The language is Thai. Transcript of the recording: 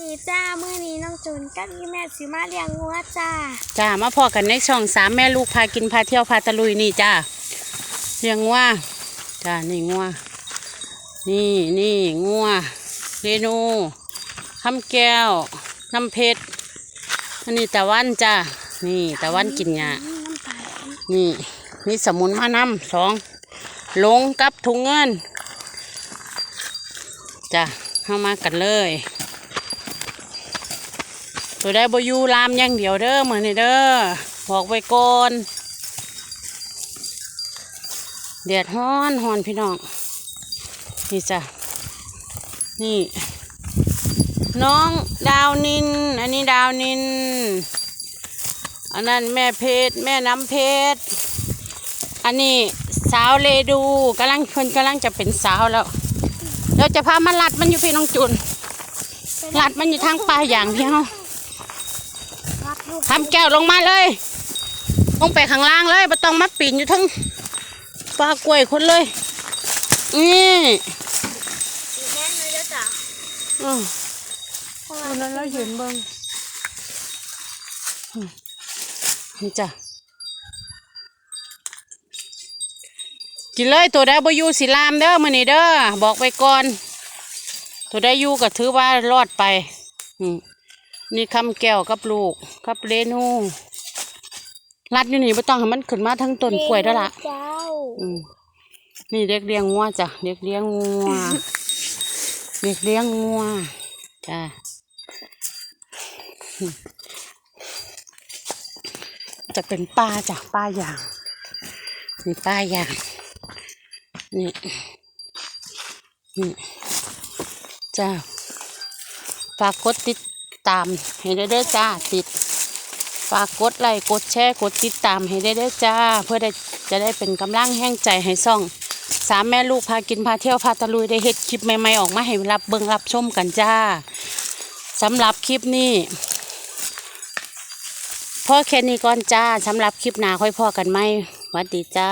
ดีจ้ามื้อนี้น้องจูนกับยี่แม่สิมาเลี้ยงงัวจ้า จ้ามาพอกันในช่องสามแม่ลูกพากินพาเที่ยวพาตะลุยนี่จ้าเลี้ยงงัวจ้านี่งัวนี่นี่งัวเรนูคำแก้วน้ำเพชรอันนี้ตะวันจ้านี่ตะวันกินหญ้าน้ำตาลนี่มีสมุนมานำสองลงกับถุงเงินจ้ะเข้ามากันเลย ตัวได้บอยูลามอย่างเดียวเด้อเหมือนนี่เด้อบอกไว้ก่อนเดือดฮ้อนฮ้อนพี่น้อง นี่จ้ะ นี่ น้องดาวนิน อันนี้ดาวนิน อันนั้นแม่เพชรแม่น้ำเพชร อันนี้สาวเลดูกำลังเพิ่นกำลังจะเป็นสาวแล้ว เราจะพามาลัดมันอยู่พี่น้องจุนลัดมันอยู่ทางป่าอย่างพี่เฮารับลูก ทำแก้วลงมาเลยลงไปข้างล่างเลยไม่ต้องมาปีนอยู่ทั้งปลากล้วยคนเลยนี่สีแน่นเลยเด้อจ้าอือเพราะตอว่านนั้นเราเห็นเบิ้งอืมนี่จ้ะกินเลยตัวได้บอยูสิลามเด้อมือนี่เด้อบอกไปก่อน ตัวได้อยูก็ถือว่ารอดไป อืม นี่คำแก้วกับลูกกับเรนู รัดอยู่นี่ไม่ต้องให้มันขึ้นมาทั้งต้นกล้วยแล้วล่ะเจ้าอืมนี่เด็กเลี้ยงงัวจ้ะเด็กเลี้ยงงัวเด็กเลี้ยงงัวจ้ะอืมจะเป็นปลาจ้ะปลาอย่างนี่ปลาอย่างนี่นี่จ้าฝากกดติด ตามให้ได้เด้อจ้าติดฝากกดไลค์กดแชร์กดติดตามให้ได้เด้อจ้า เพื่อได้จะได้เป็นกำลังแห้งใจให้ซ่องสามแม่ลูกพากินพาเที่ยวพาตะลุยได้เฮ็ดคลิปใหม่ๆออกมาให้รับเบิ่งรับชมกันจ้าสำหรับคลิปนี้พ่อแค่นี้ก่อนจ้าสำหรับคลิปหน้าค่อยพอกันไหมหวัดดีจ้า